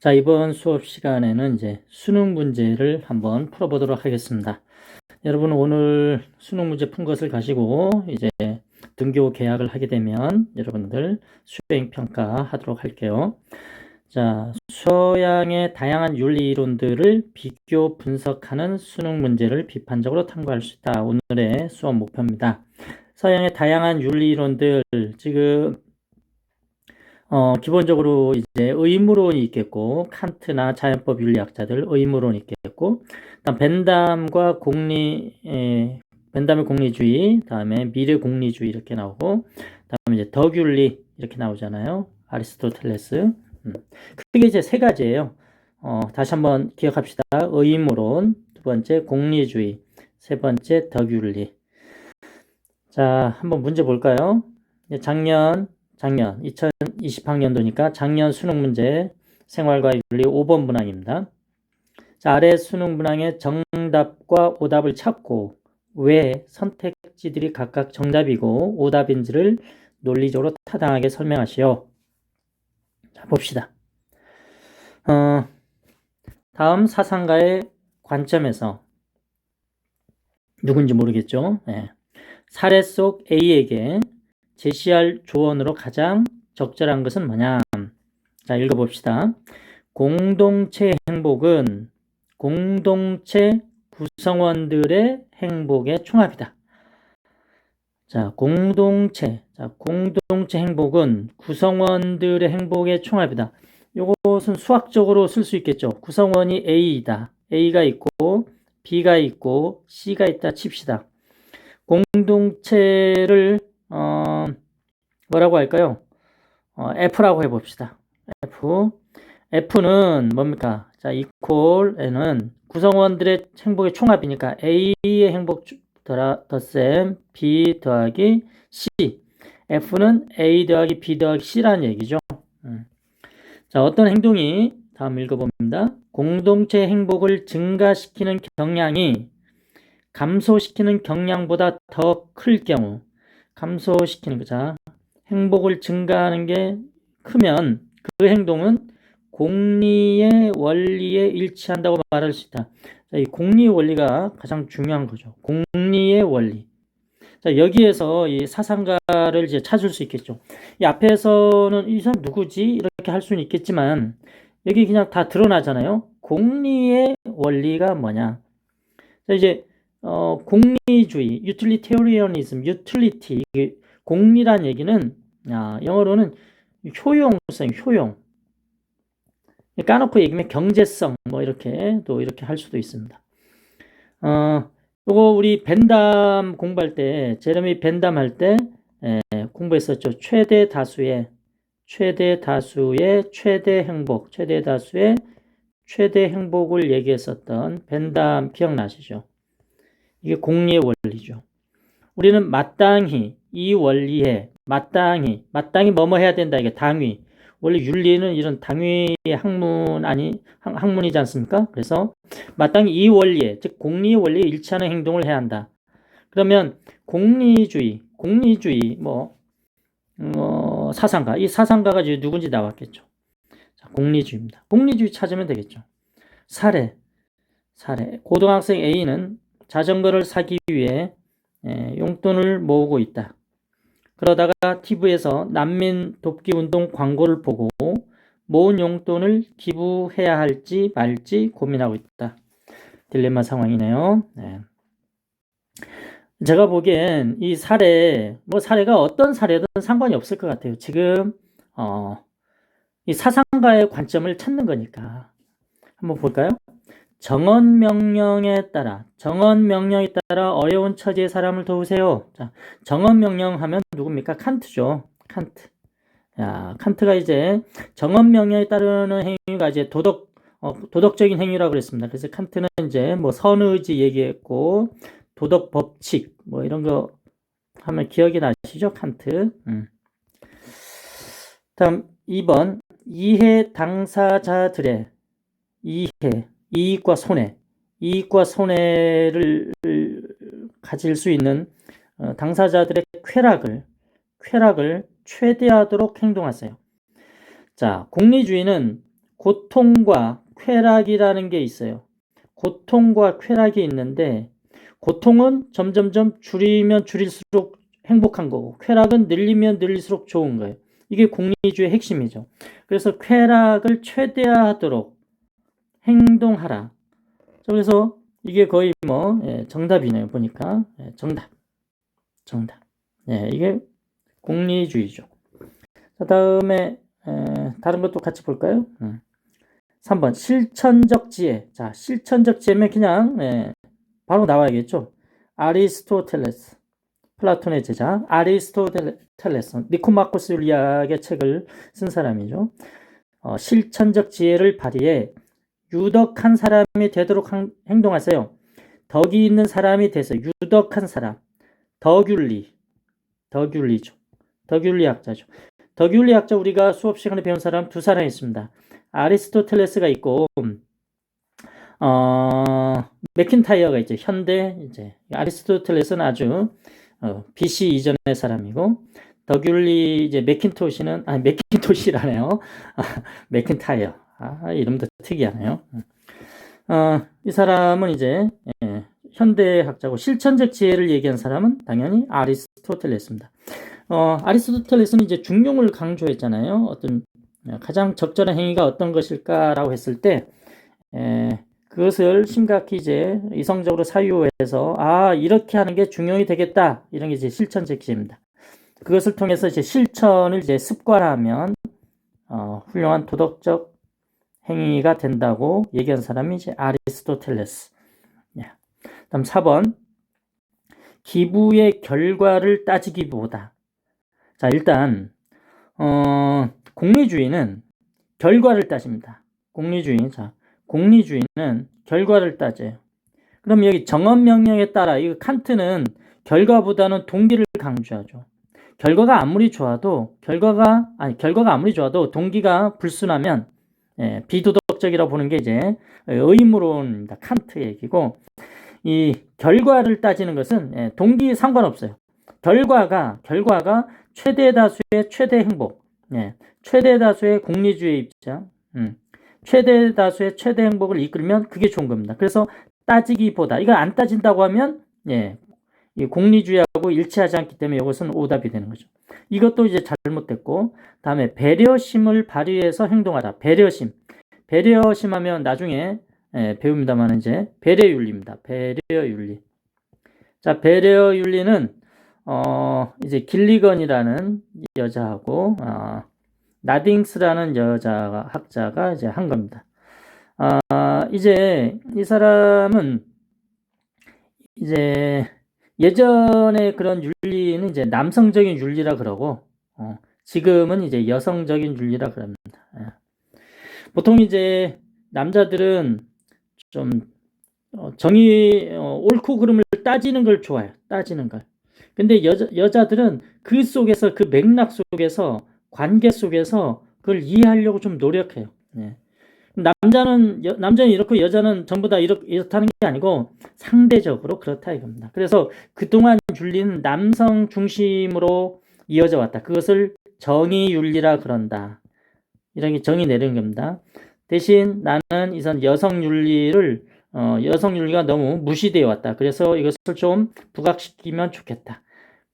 자, 이번 수업 시간에는 이제 수능 문제를 한번 풀어보도록 하겠습니다. 여러분 오늘 수능 문제 푼 것을 가지고 이제 등교 계약을 하게 되면 여러분들 수행 평가 하도록 할게요. 자, 서양의 다양한 윤리 이론들을 비교 분석하는 수능 문제를 비판적으로 탐구할 수 있다. 오늘의 수업 목표입니다. 서양의 다양한 윤리 이론들 지금 어, 기본적으로 이제 의무론이 있겠고, 칸트나 자연법 윤리학자들 의무론이 있겠고, 다음 벤담과 공리, 에, 벤담의 공리주의, 다음에 미래 공리주의 이렇게 나오고, 다음에 이제 덕윤리 이렇게 나오잖아요. 아리스토텔레스. 음. 크게 이제 세 가지예요. 어, 다시 한번 기억합시다. 의무론, 두 번째 공리주의, 세 번째 덕윤리. 자, 한번 문제 볼까요? 작년 작년 2020학년도니까 작년 수능 문제 생활과 윤리 5번 문항입니다. 자, 아래 수능 문항의 정답과 오답을 찾고 왜 선택지들이 각각 정답이고 오답인지를 논리적으로 타당하게 설명하시오. 자, 봅시다. 어, 다음 사상가의 관점에서 누군지 모르겠죠. 네. 사례 속 A에게 제시할 조언으로 가장 적절한 것은 뭐냐? 자, 읽어봅시다. 공동체 행복은 공동체 구성원들의 행복의 총합이다. 자, 공동체. 자, 공동체 행복은 구성원들의 행복의 총합이다. 이것은 수학적으로 쓸 수 있겠죠. 구성원이 A이다. A가 있고, B가 있고, C가 있다 칩시다. 공동체를 어, 뭐라고 할까요? 어, F라고 해봅시다. F. F는 뭡니까? 자, 이퀄에는 구성원들의 행복의 총합이니까 A의 행복 더셈 B 더하기 C. F는 A 더하기 B 더하기 C라는 얘기죠. 음. 자, 어떤 행동이 다음 읽어봅니다. 공동체 행복을 증가시키는 경향이 감소시키는 경향보다 더 클 경우 감소시키는 거죠. 행복을 증가하는 게 크면 그 행동은 공리의 원리에 일치한다고 말할 수 있다. 자, 이 공리 원리가 가장 중요한 거죠. 공리의 원리. 자, 여기에서 이 사상가를 이제 찾을 수 있겠죠. 이 앞에서는 이 사람 누구지? 이렇게 할 수는 있겠지만, 여기 그냥 다 드러나잖아요. 공리의 원리가 뭐냐? 자, 이제 어, 공리주의, utilitarianism, utility, 공리란 얘기는 아, 영어로는 효용성, 효용. 까놓고 얘기하면 경제성, 뭐 이렇게 또 이렇게 할 수도 있습니다. 어, 요거 우리 벤담 공부할 때, 제레미 벤담 할때 공부했었죠. 최대 다수의 최대 다수의 최대 행복, 최대 다수의 최대 행복을 얘기했었던 벤담 기억나시죠? 이게 공리의 원리죠. 우리는 마땅히 이 원리에 마땅히 마땅히 뭐뭐 해야 된다 이게 당위. 원래 윤리는 이런 당위의 학문 아니 학문이지 않습니까? 그래서 마땅히 이 원리에 즉 공리의 원리에 일치하는 행동을 해야 한다. 그러면 공리주의, 공리주의 뭐 어, 사상가 이 사상가가 이제 누군지 나왔겠죠. 자, 공리주의입니다. 공리주의 찾으면 되겠죠. 사례, 사례. 고등학생 A는 자전거를 사기 위해 예, 용돈을 모으고 있다. 그러다가 TV에서 난민 돕기 운동 광고를 보고 모은 용돈을 기부해야 할지 말지 고민하고 있다. 딜레마 상황이네요. 네. 제가 보기엔 이 사례, 뭐 사례가 어떤 사례든 상관이 없을 것 같아요. 지금, 어, 이 사상가의 관점을 찾는 거니까. 한번 볼까요? 정언 명령에 따라 정언 명령에 따라 어려운 처지의 사람을 도우세요. 자, 정언 명령 하면 누굽니까? 칸트죠. 칸트. 야, 칸트가 이제 정언 명령에 따르는 행위가 이제 도덕 어, 도덕적인 행위라고 그랬습니다. 그래서 칸트는 이제 뭐 선의지 얘기했고 도덕 법칙 뭐 이런 거 하면 기억이 나시죠? 칸트. 음. 다음 2번 이해 당사자들의 이해 이익과 손해, 이익과 손해를 가질 수 있는 어, 당사자들의 쾌락을 쾌락을 최대화하도록 행동하세요. 자, 공리주의는 고통과 쾌락이라는 게 있어요. 고통과 쾌락이 있는데 고통은 점점점 줄이면 줄일수록 행복한 거고 쾌락은 늘리면 늘릴수록 좋은 거예요. 이게 공리주의 핵심이죠. 그래서 쾌락을 최대화하도록 행동하라. 자, 그래서 이게 거의 뭐 예, 정답이네요. 보니까 예, 정답, 정답. 예, 이게 공리주의죠. 자, 다음에 에, 다른 것도 같이 볼까요? 음. 3번 실천적 지혜. 자, 실천적 지혜면 그냥 예, 바로 나와야겠죠. 아리스토텔레스, 플라톤의 제자 아리스토텔레스, 니코마코스 율리학의 책을 쓴 사람이죠. 어, 실천적 지혜를 발휘해 유덕한 사람이 되도록 한- 행동하세요. 덕이 있는 사람이 돼서 유덕한 사람, 덕윤리, 덕윤리죠. 덕윤리학자죠. 덕윤리학자 우리가 수업 시간에 배운 사람 두 사람 있습니다. 아리스토텔레스가 있고 어, 맥킨타이어가 있죠. 현대 이제 아리스토텔레스는 아주 어, BC 이전의 사람이고 덕윤리 이제 맥킨토시는 아 맥킨토시라네요. 아, 맥킨타이어. 아, 이름도 특이하네요. 어, 이 사람은 이제 예, 현대학자고 실천적 지혜를 얘기한 사람은 당연히 아리스토텔레스입니다. 어, 아리스토텔레스는 이제 중용을 강조했잖아요. 어떤 가장 적절한 행위가 어떤 것일까라고 했을 때 에, 그것을 심각히 이제 이성적으로 사유해서 아 이렇게 하는 게 중용이 되겠다 이런 게 이제 실천적 지혜입니다. 그것을 통해서 이제 실천을 이제 습관화하면 어, 훌륭한 도덕적 행위가 된다고 얘기한 사람이 이제 아리스토텔레스. 예. 다음 4번 기부의 결과를 따지기보다 자 일단 어, 공리주의는 결과를 따집니다. 공리주의 자 공리주의는 결과를 따져요. 그럼 여기 정언 명령에 따라 이 칸트는 결과보다는 동기를 강조하죠. 결과가 아무리 좋아도 결과가 아니 결과가 아무리 좋아도 동기가 불순하면 예, 비도덕적이라고 보는 게 이제 의무론입니다. 칸트 얘기고 이 결과를 따지는 것은 예, 동기 상관없어요. 결과가 결과가 최대 다수의 최대 행복, 예, 최대 다수의 공리주의 입장, 음, 최대 다수의 최대 행복을 이끌면 그게 좋은 겁니다. 그래서 따지기보다 이걸 안 따진다고 하면 예, 이 공리주의하고 일치하지 않기 때문에 이것은 오답이 되는 거죠. 이것도 이제 잘못됐고 다음에 배려심을 발휘해서 행동하라. 배려심. 배려심 하면 나중에 예, 배웁니다만 이제 배려윤리입니다. 배려윤리. 자, 배려윤리는 어, 이제 길리건이라는 여자하고 어, 나딩스라는 여자 학자가 이제 한 겁니다. 아, 이제 이 사람은 이제 예전에 그런 윤리는 이제 남성적인 윤리라 그러고 어, 지금은 이제 여성적인 윤리라 그럽니다. 예. 보통 이제 남자들은 좀 어, 정의 어, 옳고 그름을 따지는 걸 좋아해요. 따지는 걸. 근데 여자 여자들은 그 속에서 그 맥락 속에서 관계 속에서 그걸 이해하려고 좀 노력해요. 예. 남자는 여, 남자는 이렇고 여자는 전부 다 이렇, 이렇다는 게 아니고 상대적으로 그렇다 이겁니다. 그래서 그동안 윤리는 남성 중심으로 이어져 왔다. 그것을 정의 윤리라 그런다. 이렇게 정의 내리는 겁니다. 대신 나는 이선 여성 윤리를 어, 여성 윤리가 너무 무시되어 왔다. 그래서 이것을 좀 부각시키면 좋겠다.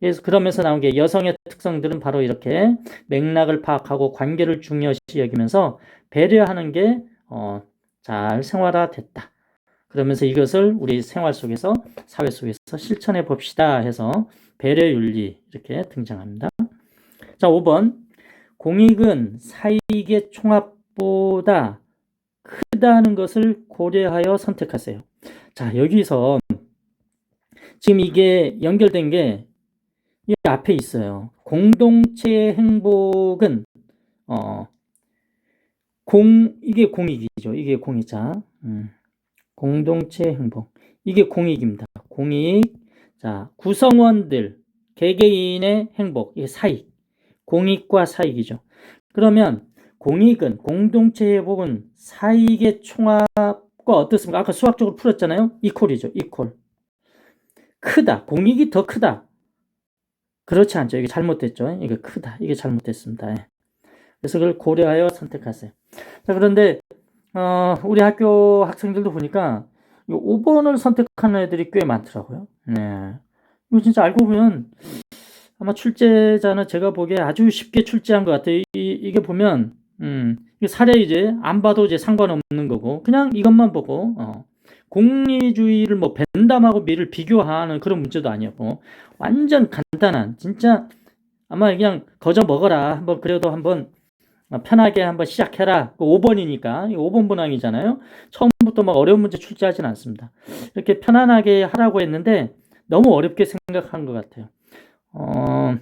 그래서 그러면서 나온 게 여성의 특성들은 바로 이렇게 맥락을 파악하고 관계를 중요시 여기면서 배려하는 게 어, 잘 생활화 됐다. 그러면서 이것을 우리 생활 속에서 사회 속에서 실천해 봅시다 해서 배려 윤리 이렇게 등장합니다. 자, 5번 공익은 사익의 총합보다 크다는 것을 고려하여 선택하세요. 자, 여기서 지금 이게 연결된 게 이 앞에 있어요. 공동체의 행복은 어, 공 이게 공익이죠. 이게 공익자. 음, 공동체 행복. 이게 공익입니다. 공익. 자, 구성원들 개개인의 행복, 이게 사익. 공익과 사익이죠. 그러면 공익은 공동체 회복은 사익의 총합과 어떻습니까? 아까 수학적으로 풀었잖아요. 이퀄이죠. 이퀄. 크다. 공익이 더 크다. 그렇지 않죠. 이게 잘못됐죠. 이게 크다. 이게 잘못됐습니다. 예. 그래서 그걸 고려하여 선택하세요. 자, 그런데 어, 우리 학교 학생들도 보니까 이 5번을 선택하는 애들이 꽤 많더라고요. 네. 이거 진짜 알고 보면 아마 출제자는 제가 보기에 아주 쉽게 출제한 것 같아요. 이, 이게 보면 음, 사례 이제 안 봐도 이제 상관없는 거고 그냥 이것만 보고 어, 공리주의를 뭐 벤담하고 미를 비교하는 그런 문제도 아니었고 완전 간단한 진짜 아마 그냥 거저 먹어라 한번 그래도 한번 편하게 한번 시작해라 5번이니까 5번 문항이잖아요 처음부터 막 어려운 문제 출제하진 않습니다 이렇게 편안하게 하라고 했는데 너무 어렵게 생각한 것 같아요 어,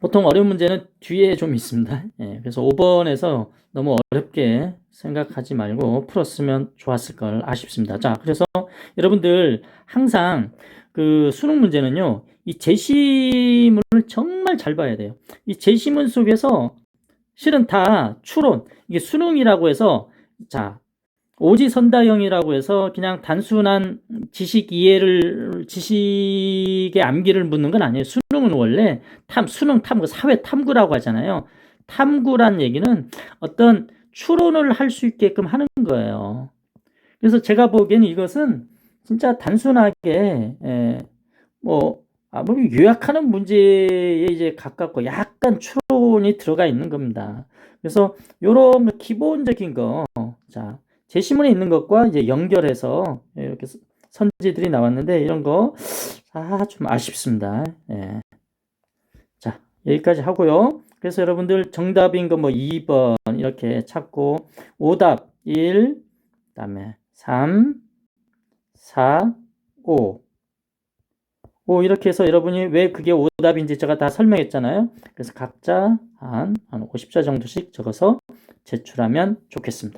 보통 어려운 문제는 뒤에 좀 있습니다. 예, 그래서 5번에서 너무 어렵게 생각하지 말고 풀었으면 좋았을 걸 아쉽습니다. 자, 그래서 여러분들 항상 그 수능 문제는요, 이 제시문을 정말 잘 봐야 돼요. 이 제시문 속에서 실은 다 추론, 이게 수능이라고 해서, 자, 오지선다형이라고 해서 그냥 단순한 지식 이해를 지식의 암기를 묻는 건 아니에요. 수능은 원래 탐 수능 탐구 사회 탐구라고 하잖아요. 탐구란 얘기는 어떤 추론을 할 수 있게끔 하는 거예요. 그래서 제가 보기에는 이것은 진짜 단순하게 에, 뭐 아무리 요약하는 문제에 이제 가깝고 약간 추론이 들어가 있는 겁니다. 그래서 요런 기본적인 거, 자, 제시문에 있는 것과 이제 연결해서 이렇게 선지들이 나왔는데 이런 거, 아, 좀 아쉽습니다. 예. 자, 여기까지 하고요. 그래서 여러분들 정답인 거 뭐 2번 이렇게 찾고, 오답 1, 그 다음에 3, 4, 5. 5 이렇게 해서 여러분이 왜 그게 오답인지 제가 다 설명했잖아요. 그래서 각자 한, 한 50자 정도씩 적어서 제출하면 좋겠습니다.